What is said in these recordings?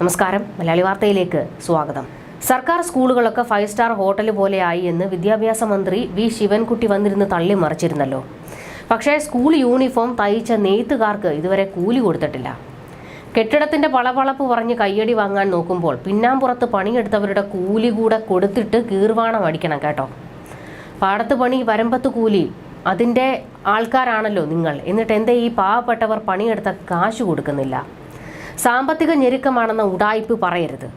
നമസ്കാരം. മലയാളി വാർത്തയിലേക്ക് സ്വാഗതം. സർക്കാർ സ്കൂളുകളൊക്കെ ഫൈവ് സ്റ്റാർ ഹോട്ടൽ പോലെയായി എന്ന് വിദ്യാഭ്യാസ മന്ത്രി വി ശിവൻകുട്ടി വന്നിരുന്ന് തള്ളി മറിച്ചിരുന്നല്ലോ. പക്ഷേ സ്കൂൾ യൂണിഫോം തയ്ച്ച നെയ്ത്തുകാർക്ക് ഇതുവരെ കൂലി കൊടുത്തിട്ടില്ല. കെട്ടിടത്തിന്റെ പളപളപ്പ് പറഞ്ഞ് കയ്യടി വാങ്ങാൻ നോക്കുമ്പോൾ പിന്നാമ്പുറത്ത് പണിയെടുത്തവരുടെ കൂലി കൂടെ കൊടുത്തിട്ട് കീർവാണം അടിക്കണം കേട്ടോ. പാടത്ത് പണി വരമ്പത്ത് കൂലി അതിന്റെ ആൾക്കാരാണല്ലോ നിങ്ങൾ. എന്നിട്ട് എന്തേ ഈ പാവപ്പെട്ടവർ പണിയെടുത്ത കാശ് കൊടുക്കുന്നില്ല? സാമ്പത്തിക ഞെരുക്കമാണെന്ന ഉടായ്പ് പറയരുത്.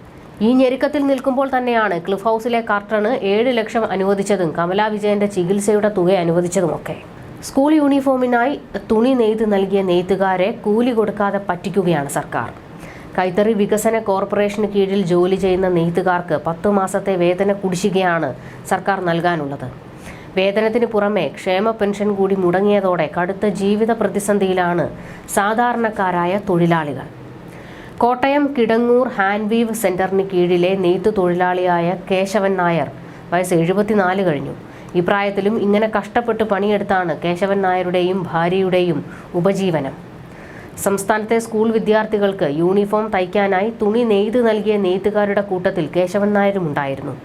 ഈ ഞെരുക്കത്തിൽ നിൽക്കുമ്പോൾ തന്നെയാണ് ക്ലിഫ് ഹൗസിലെ കാർട്ടണ് ഏഴ് ലക്ഷം അനുവദിച്ചതും കമലാ വിജയന്റെ ചികിത്സയുടെ തുക അനുവദിച്ചതുമൊക്കെ. സ്കൂൾ യൂണിഫോമിനായി തുണി നെയ്ത് നൽകിയ നെയ്ത്തുകാരെ കൂലി കൊടുക്കാതെ പറ്റിക്കുകയാണ് സർക്കാർ. കൈത്തറി വികസന കോർപ്പറേഷന് കീഴിൽ ജോലി ചെയ്യുന്ന നെയ്ത്തുകാർക്ക് പത്തു മാസത്തെ വേതന കുടിശ്ശികയാണ് സർക്കാർ നൽകാനുള്ളത്. വേതനത്തിന് പുറമെ ക്ഷേമ പെൻഷൻ കൂടി മുടങ്ങിയതോടെ കടുത്ത ജീവിത പ്രതിസന്ധിയിലാണ് സാധാരണക്കാരായ തൊഴിലാളികൾ. കോട്ടയം കിടങ്ങൂർ ഹാൻഡ് വീവ് സെന്ററിന് കീഴിലെ നെയ്ത്ത് തൊഴിലാളിയായ കേശവൻ നായർ വയസ്സ് എഴുപത്തിനാല് കഴിഞ്ഞു. ഇപ്രായത്തിലും ഇങ്ങനെ കഷ്ടപ്പെട്ട് പണിയെടുത്താണ് കേശവൻ നായരുടെയും ഭാര്യയുടെയും ഉപജീവനം. സംസ്ഥാനത്തെ സ്കൂൾ വിദ്യാർത്ഥികൾക്ക് യൂണിഫോം തയ്ക്കാനായി തുണി നെയ്ത് നൽകിയ നെയ്ത്തുകാരുടെ കൂട്ടത്തിൽ കേശവൻ നായരും ഉണ്ടായിരുന്നു.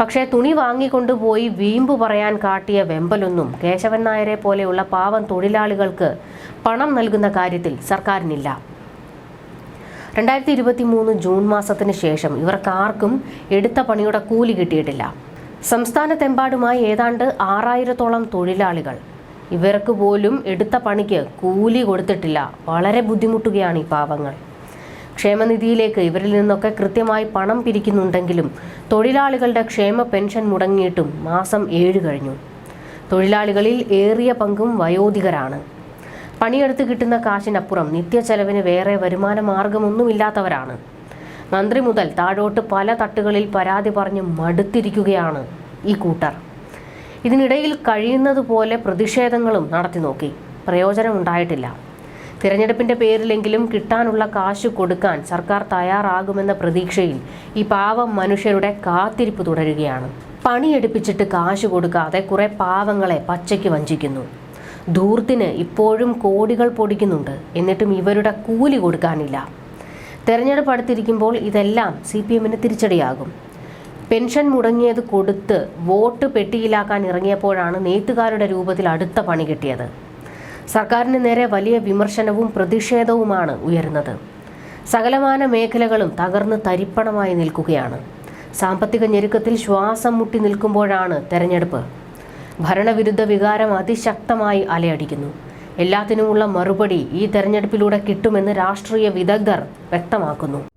പക്ഷേ തുണി വാങ്ങിക്കൊണ്ടുപോയി വീമ്പ് പറയാൻ കാട്ടിയ വെമ്പലൊന്നും കേശവൻ നായരെ പോലെയുള്ള പാവം തൊഴിലാളികൾക്ക് പണം നൽകുന്ന കാര്യത്തിൽ സർക്കാരിനില്ല. രണ്ടായിരത്തി ഇരുപത്തി മൂന്ന് ജൂൺ മാസത്തിന് ശേഷം ഇവർക്കാർക്കും എടുത്ത പണിയുടെ കൂലി കിട്ടിയിട്ടില്ല. സംസ്ഥാനത്തെമ്പാടുമായി ഏതാണ്ട് ആറായിരത്തോളം തൊഴിലാളികൾ. ഇവർക്ക് പോലും എടുത്ത പണിക്ക് കൂലി കൊടുത്തിട്ടില്ല. വളരെ ബുദ്ധിമുട്ടുകയാണ് ഈ പാവങ്ങൾ. ക്ഷേമനിധിയിലേക്ക് ഇവരിൽ നിന്നൊക്കെ കൃത്യമായി പണം പിരിക്കുന്നുണ്ടെങ്കിലും തൊഴിലാളികളുടെ ക്ഷേമ പെൻഷൻ മുടങ്ങിയിട്ടും മാസം ഏഴ് കഴിഞ്ഞു. തൊഴിലാളികളിൽ ഏറിയ പങ്കും വയോധികരാണ്. പണിയെടുത്ത് കിട്ടുന്ന കാശിനപ്പുറം നിത്യച്ചെലവിന് വേറെ വരുമാന മാർഗമൊന്നുമില്ലാത്തവരാണ്. മന്ത്രി മുതൽ താഴോട്ട് പല തട്ടുകളിൽ പരാതി പറഞ്ഞ് മടുത്തിരിക്കുകയാണ് ഈ കൂട്ടർ. ഇതിനിടയിൽ കഴിയുന്നതുപോലെ പ്രതിഷേധങ്ങളും നടത്തി നോക്കി. പ്രയോജനം ഉണ്ടായിട്ടില്ല തിരഞ്ഞെടുപ്പിന്റെ പേരിലെങ്കിലും കിട്ടാനുള്ള കാശ് കൊടുക്കാൻ സർക്കാർ തയ്യാറാകുമെന്ന പ്രതീക്ഷയിൽ ഈ പാവം മനുഷ്യരുടെ കാത്തിരിപ്പ് തുടരുകയാണ്. പണിയെടുപ്പിച്ചിട്ട് കാശ് കൊടുക്കാതെ കുറെ പാവങ്ങളെ പച്ചയ്ക്ക് വഞ്ചിക്കുന്നു. ധൂർത്തിന് ഇപ്പോഴും കോടികൾ പൊടിക്കുന്നുണ്ട്. എന്നിട്ടും ഇവരുടെ കൂലി കൊടുക്കാനില്ല. തെരഞ്ഞെടുപ്പ് അടുത്തിരിക്കുമ്പോൾ ഇതെല്ലാം സി പി എമ്മിന് തിരിച്ചടിയാകും. പെൻഷൻ മുടങ്ങിയത് കൊടുത്ത് വോട്ട് പെട്ടിയിലാക്കാൻ ഇറങ്ങിയപ്പോഴാണ് നെയ്ത്തുകാരുടെ രൂപത്തിൽ അടുത്ത പണി കിട്ടിയത്. സർക്കാരിന് നേരെ വലിയ വിമർശനവും പ്രതിഷേധവുമാണ് ഉയരുന്നത്. സകലമാന മേഖലകളും തകർന്ന് തരിപ്പണമായി നിൽക്കുകയാണ്. സാമ്പത്തിക ഞെരുക്കത്തിൽ ശ്വാസം മുട്ടി നിൽക്കുമ്പോഴാണ് തെരഞ്ഞെടുപ്പ്. ഭരണവിരുദ്ധ വികാരം അതിശക്തമായി അലയടിക്കുന്നു. എല്ലാത്തിനുമുള്ള മറുപടി ഈ തെരഞ്ഞെടുപ്പിലൂടെ കിട്ടുമെന്ന് രാഷ്ട്രീയ വിദഗ്ധർ വ്യക്തമാക്കുന്നു.